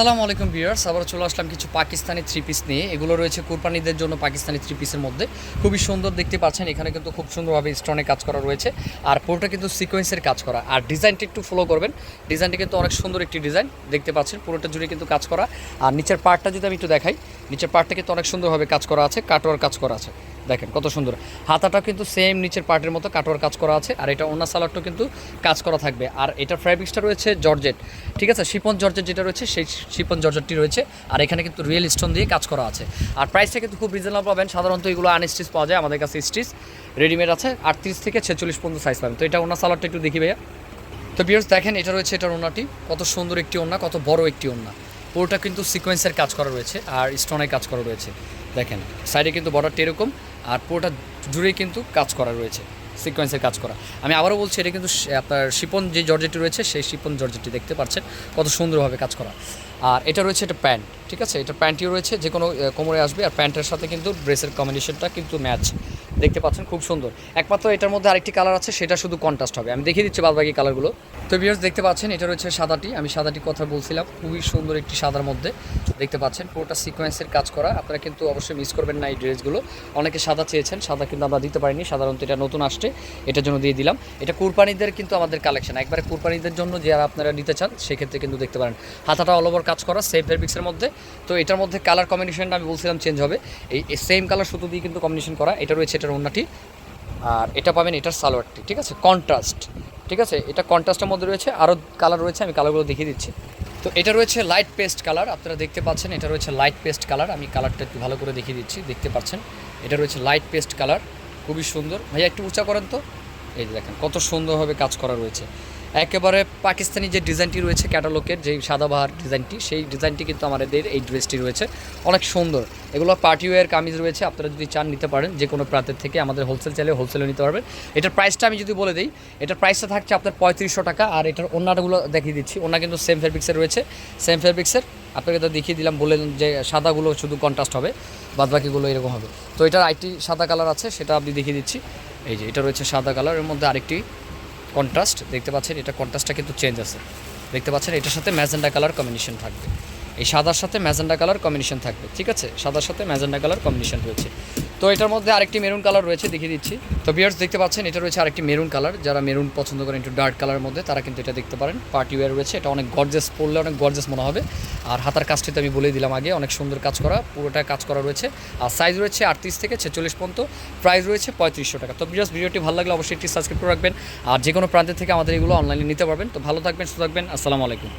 আসসালামু আলাইকুম ভিউয়ার্স আবার চলে আসলাম কিছু পাকিস্তানি থ্রি পিস নিয়ে। এগুলো রয়েছে কুরবানিদের জন্য পাকিস্তানি থ্রি পিসের মধ্যে। খুবই সুন্দর দেখতে পাচ্ছেন, এখানে কিন্তু খুব সুন্দরভাবে স্টোনে কাজ করা রয়েছে। আর পুরোটা কিন্তু সিকোয়েন্সের কাজ করা। আর ডিজাইনটা একটু ফলো করবেন। ডিজাইনটা কিন্তু অনেক সুন্দর একটি ডিজাইন দেখতে পাচ্ছেন, পুরোটা জুড়ে কিন্তু কাজ করা। আর নিচের পার্টটা যদি আমি একটু দেখাই, নিচের পার্টটা কিন্তু অনেক সুন্দরভাবে কাজ করা আছে কাটোয়ার কাজ করা আছে। দেখেন কত সুন্দর। হাতাটা কিন্তু সেম নিচের পার্টের মতো কাটোয়ার কাজ করা আছে, আর এটা ওনা সালাডটাও কিন্তু কাজ করা থাকবে। আর এটার ফ্যাব্রিক্সটা রয়েছে জর্জেট, ঠিক আছে? শিপন জর্জেট যেটা রয়েছে, সেই শিপন জর্জেটটি রয়েছে, আর এখানে কিন্তু রিয়েল স্টোন দিয়ে কাজ করা আছে। আর প্রাইসটা কিন্তু খুব রিজনেবল পাবেন, সাধারণত এগুলো আনস্টিচ পাওয়া যায়, আমাদের কাছে স্টিচ রেডিমেড আছে, আটত্রিশ থেকে ছেচল্লিশ পর্যন্ত সাইজ পাবেন। তো এটা ওনা সালাডটা একটু দেখি ভাইয়া। তো বিয়ার্স দেখেন এটা রয়েছে এটার ওনাটি, কত সুন্দর একটি ওনা, কত বড় একটি ওনা। পুরোটা কিন্তু সিকোয়েন্সের কাজ করা রয়েছে, আর স্টোনের কাজ করা রয়েছে। দেখেন সাইডে কিন্তু বর্ডারটা এরকম, আর পুরোটা জুড়েই কিন্তু কাজ করা রয়েছে সিকোয়েন্সের কাজ করা। আমি আবারও বলছি, এটা কিন্তু আপনার শিপন যে জর্জেটি রয়েছে, সেই শিপন জর্জেটি দেখতে পাচ্ছেন, কত সুন্দরভাবে কাজ করা। আর এটা রয়েছে এটা প্যান্ট ঠিক আছে? এটা প্যান্টটিও রয়েছে যে কোনো কোমরে আসবে, আর প্যান্টের সাথে কিন্তু ড্রেসের কম্বিনেশনটা কিন্তু ম্যাচ দেখতে পাচ্ছেন, খুব সুন্দর। একমাত্র এটার মধ্যে আরেকটি কালার আছে, সেটা শুধু কন্ট্রাস্ট হবে। আমি দেখিয়ে দিচ্ছি বাদবাকি কালারগুলো তো বিয়ার্স দেখতে পাচ্ছেন, এটা রয়েছে সাদাটি। আমি সাদাটি কথা বলছিলাম, খুবই সুন্দর একটি সাদার মধ্যে। দেখতে পাচ্ছেন, পুরোটা সিকোয়েন্সের কাজ করা। আপনারা কিন্তু অবশ্যই মিস করবেন না এই ড্রেসগুলো অনেকে সাদা চেয়েছেন, সাদা কিন্তু আমরা দিতে পারিনি, সাধারণত এটা নতুন আসছে, এটার জন্য দিয়ে দিলাম। এটা কুরবানিদের কিন্তু আমাদের কালেকশন একবারে কুরবানিদের জন্য যারা আপনারা নিতে চান, সেক্ষেত্রে কিন্তু দেখতে পারেন। হাতাটা অল ওভার কাজ করা সেম ফেব্রিক্সের মধ্যে। তো এটার মধ্যে কালার কম্বিনেশনটা আমি বলছিলাম চেঞ্জ হবে। এই সেম কালার সুতো দিয়ে কিন্তু কম্বিনেশন করা। এটা রয়েছে এটার ওনাটি আর এটা পাবেন এটার সালোয়ারটি, ঠিক আছে? কন্ট্রাস্ট ঠিক আছে? এটা কন্ট্রাস্টের মধ্যে রয়েছে আরও কালার রয়েছে, আমি কালারগুলো দেখিয়ে দিচ্ছি। তো এটা রয়েছে লাইট পেস্ট কালার আপনারা দেখতে পাচ্ছেন, এটা রয়েছে লাইট পেস্ট কালার আমি কালারটা একটু ভালো করে দেখিয়ে দিচ্ছি, দেখতে পাচ্ছেন? এটা রয়েছে লাইট পেস্ট কালার খুবই সুন্দর। ভাইয়া, একটু উঁচা করেন তো। এই দেখেন, কত সুন্দরভাবে কাজ করা রয়েছে। একেবারে পাকিস্তানি যে ডিজাইনটি রয়েছে ক্যাটালগের, যেই সাদাবাহার ডিজাইনটি, সেই ডিজাইনটি কিন্তু আমাদের এই ড্রেসটি রয়েছে। অনেক সুন্দর। এগুলো পার্টি ওয়্যার কামিজ রয়েছে, আপনারা যদি চান নিতে পারেন, যে কোনো প্রান্তের থেকে আমাদের হোলসেল চাইলে হোলসেলে নিতে পারবেন। এটার প্রাইসটা আমি যদি বলে দিই, এটার প্রাইসটা থাকছে আপনার পঁয়ত্রিশশো টাকা, আর এটার অন্যটাগুলো দেখিয়ে দিচ্ছি। ওনা কিন্তু সেম ফেব্রিক্সের রয়েছে সেম ফেব্রিক্সের আপনাকে তো দেখিয়ে দিলাম বললেন যে সাদাগুলো শুধু কন্ট্রাস্ট হবে, বাদবাকিগুলো এরকম হবে। তো এটার আরেকটি সাদা কালার আছে, সেটা আপনি দেখিয়ে দিচ্ছি। এই যে, এটা রয়েছে সাদা কালারের মধ্যে আরেকটি কন্ট্রাস্ট দেখতে পাচ্ছেন, এটা কন্ট্রাস্টটা কিন্তু চেঞ্জ আছে। দেখতে পাচ্ছেন, এটার সাথে ম্যাজেন্ডা কালার কম্বিনেশন থাকবে। এই সাদার সাথে ম্যাজেন্ডা কালার কম্বিনেশন থাকবে, ঠিক আছে? সাদার সাথে ম্যাজেন্ডা কালার কম্বিনেশন রয়েছে। তো এটার মধ্যে আরেকটি মেরুন কালার রয়েছে, দেখিয়ে দিচ্ছি। তো বিয়ার্স দেখতে পাচ্ছেন, এটা রয়েছে আরেকটি মেরুন কালার। যারা মেরুন পছন্দ করেন একটু ডার্ক কালারের মধ্যে, তারা কিন্তু এটা দেখতে পারেন। পার্টি ওয়ার রয়েছে, এটা অনেক গর্জেস পরলে অনেক গর্জেস মনে হবে। আর হাতার কাজটি তো আমি বলেই দিলাম আগে, অনেক সুন্দর কাজ করা, পুরোটা কাজ করা রয়েছে। আর সাইজ রয়েছে আটত্রিশ থেকে ছেচল্লিশ পর্যন্ত প্রাইস রয়েছে পঁয়ত্রিশশো টাকা। তো বিয়ার্স ভিডিওটি ভালো লাগলে অবশ্যই একটি সাবস্ক্রাইব করে রাখবেন। আর যে কোনো প্রান্তের থেকে আমাদের এগুলো অনলাইনে নিতে পারবেন। তো ভালো থাকবেন, সুস্থ থাকবেন, আসসালামু আলাইকুম।